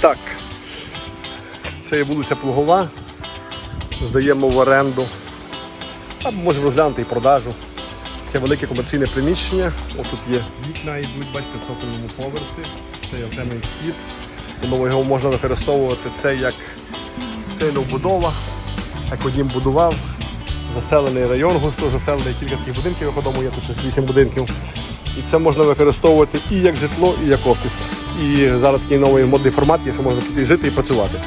Так. Це є вулиця Плугова. Здаємо в оренду. Або можемо розглянути і продажу. Таке велике комерційне приміщення. Ось тут є вікна йдуть, бачите, в цокольному поверсі. Це є окремий вхід. Тому його можна використовувати це як це є як однім будував. Заселений район, густо заселений кілька таких будинків, як одному є тут щось 8 будинків. І це можна використовувати і як житло, і як офіс. І зараз такий новий модний формат є, що можна тут і жити і працювати.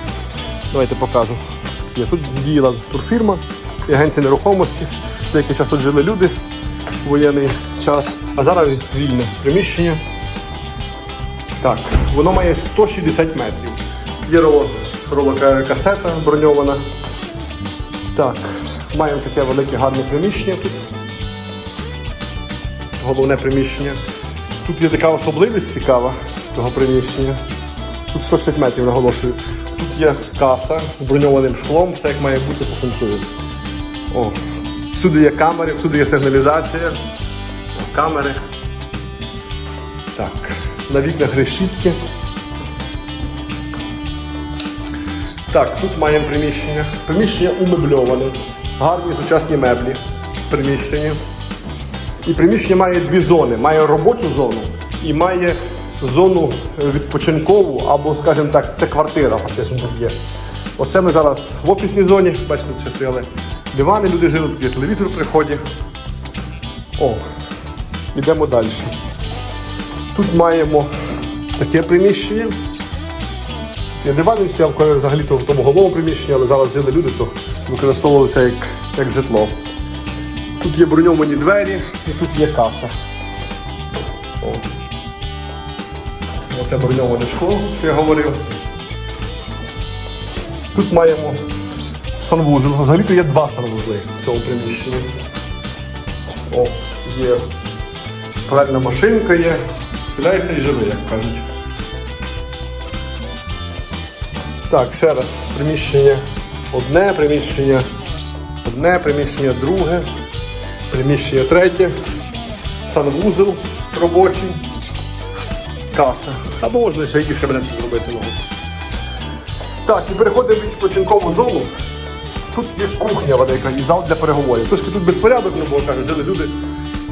Давайте покажу. Є тут діяла турфірма і агенція нерухомості. Деякий час тут жили люди в воєнний час. А зараз вільне приміщення. Так, воно має 160 метрів. Є роло, ролокасета броньована. Так, маємо таке велике гарне приміщення тут. Головне приміщення. Тут є така особливість цікава цього приміщення. Тут 160 метрів наголошую. Тут є каса з броньованим шклом, все як має бути по феншую. О, всюди є камери, всюди є сигналізація. Камери. Так, на вікнах решітки. Так, тут маємо приміщення. Приміщення умебльоване. Гарні сучасні меблі в приміщенні. І приміщення має дві зони. Має робочу зону і має зону відпочинкову, або, скажімо так, це квартира фактично є. Оце ми зараз в офісній зоні. Бачите, тут стояли дивани, люди жили, тут є телевізор при вході. О, йдемо далі. Тут маємо таке приміщення. Я диван стояв взагалі-то в тому головному приміщенні, але зараз жили люди, то використовували це як, як житло. Тут є броньовані двері і тут є каса. Оце броньоване шкло, що я говорив. Тут маємо санвузол. Взагалі-то є два санвузли в цьому приміщенні. О, є пральна машинка є. Вселяйся і живи, як кажуть. Так, ще раз, приміщення одне, приміщення одне, приміщення друге, приміщення третє, санвузол робочий, каса. Або можна ще якийсь кабінет зробити. можна. Так, і переходимо в відпочинкову зону. Тут є кухня велика і зал для переговорів. Трошки тут безпорядок, ну, бо кажуть, жили люди,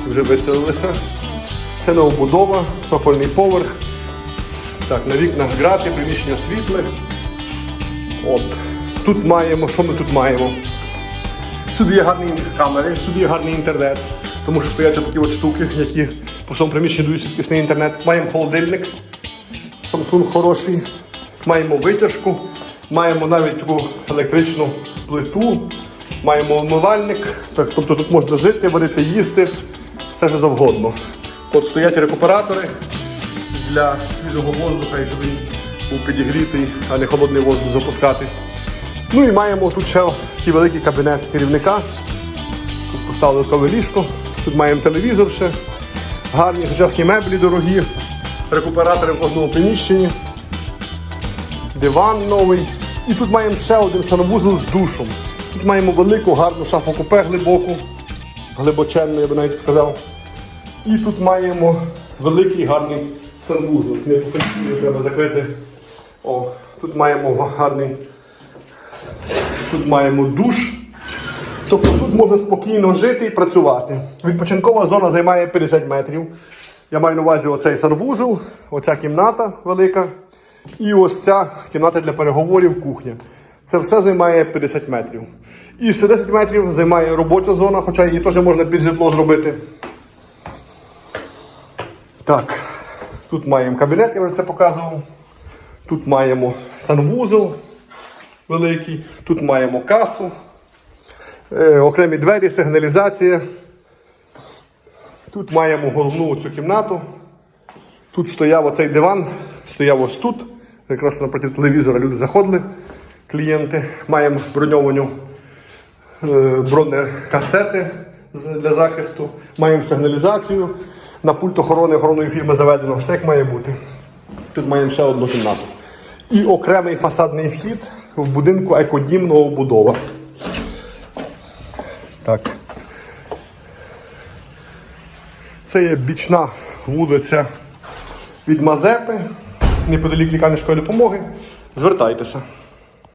вже виселилися. Це новобудова, цокольний поверх. Так, на вікнах грати, приміщення світле. От. Тут маємо, що ми тут маємо? Всюди є гарні камери, всюди є гарний інтернет, тому що стоять такі от штуки, які по всьому приміщенні дають швидкісний інтернет. Маємо холодильник, Samsung хороший, маємо витяжку, маємо навіть таку електричну плиту, маємо умивальник, так, тобто тут можна жити, варити, їсти, все що завгодно. От стоять рекуператори для свіжого воздуха, і щоб він був підігрітий, а не холодний воздух запускати. Ну і маємо тут ще такий великий кабінет керівника. Тут поставили додаткове ліжко, тут маємо телевізор ще, гарні сучасні меблі дорогі, рекуператори в кожному приміщенні, диван новий. І тут маємо ще один санвузол з душом. Тут маємо велику гарну шафу купе глибоку, глибоченну, я би навіть сказав. І тут маємо великий гарний санвузол. Не по фельдшеру треба закрити. О, тут маємо гарний. Тут маємо душ. Тобто тут можна спокійно жити і працювати. Відпочинкова зона займає 50 метрів. Я маю на увазі оцей санвузол, оця кімната велика. І ось ця кімната для переговорів, кухня. Це все займає 50 метрів. І 110 метрів займає робоча зона, хоча її теж можна під житло зробити. Так, тут маємо кабінет, я вже це показував. Тут маємо санвузол великий, тут маємо касу, е, окремі двері, сигналізація. Тут маємо головну цю кімнату. Тут стояв оцей диван, стояв ось тут. Якраз напроти телевізора люди заходили, клієнти. Маємо броньовану е, бронекасети для захисту, маємо сигналізацію. На пульт охорони охоронної фірми заведено все як має бути. Тут маємо ще одну кімнату. І окремий фасадний вхід в будинку екодім новобудова. Так. Це є бічна вулиця від Мазепи. неподалік лікарні допомоги, звертайтеся.